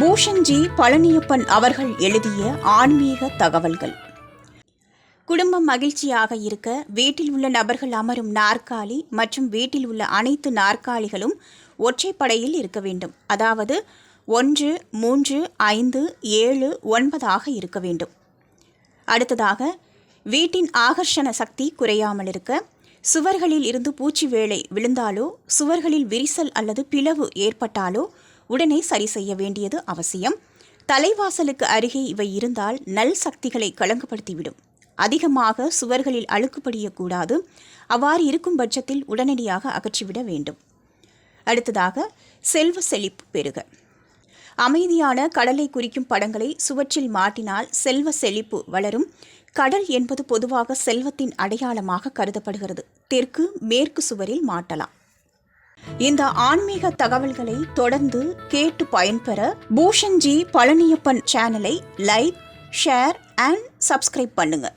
பூஷன்ஜி பழனியப்பன் அவர்கள் எழுதிய ஆன்மீக தகவல்கள். குடும்பம் மகிழ்ச்சியாக இருக்க வீட்டில் உள்ள நபர்கள் அமரும் நாற்காலி மற்றும் வீட்டில் உள்ள அனைத்து நாற்காலிகளும் ஒற்றைப்படையில் இருக்க வேண்டும். அதாவது ஒன்று மூன்று ஐந்து ஏழு ஒன்பதாக இருக்க வேண்டும். அடுத்ததாக வீட்டின் ஆகர்ஷண சக்தி குறையாமல் இருக்க சுவர்களில் இருந்து பூச்சி வேலை விழுந்தாலோ சுவர்களில் விரிசல் அல்லது பிளவு ஏற்பட்டாலோ உடனே சரி செய்ய வேண்டியது அவசியம். தலைவாசலுக்கு அருகே இவை இருந்தால் நல் சக்திகளை களங்கப்படுத்திவிடும் அதிகமாக சுவர்களில் அழுக்குப்படியக்கூடாது அவ்வாறு இருக்கும் பட்சத்தில் உடனடியாக அகற்றிவிட வேண்டும். அடுத்ததாக செல்வ செழிப்பு பெருக. அமைதியான கடலை குறிக்கும் படங்களை சுவற்றில் மாட்டினால் செல்வ செழிப்பு வளரும். கடல் என்பது பொதுவாக செல்வத்தின் அடையாளமாக கருதப்படுகிறது. தெற்கு மேற்கு சுவரில் மாட்டலாம். இந்த ஆன்மீக தகவல்களை தொடர்ந்து கேட்டு பயன்பெற பூஷன்ஜி பழனியப்பன் சேனலை லைக் ஷேர் அண்ட் சப்ஸ்கிரைப் பண்ணுங்கள்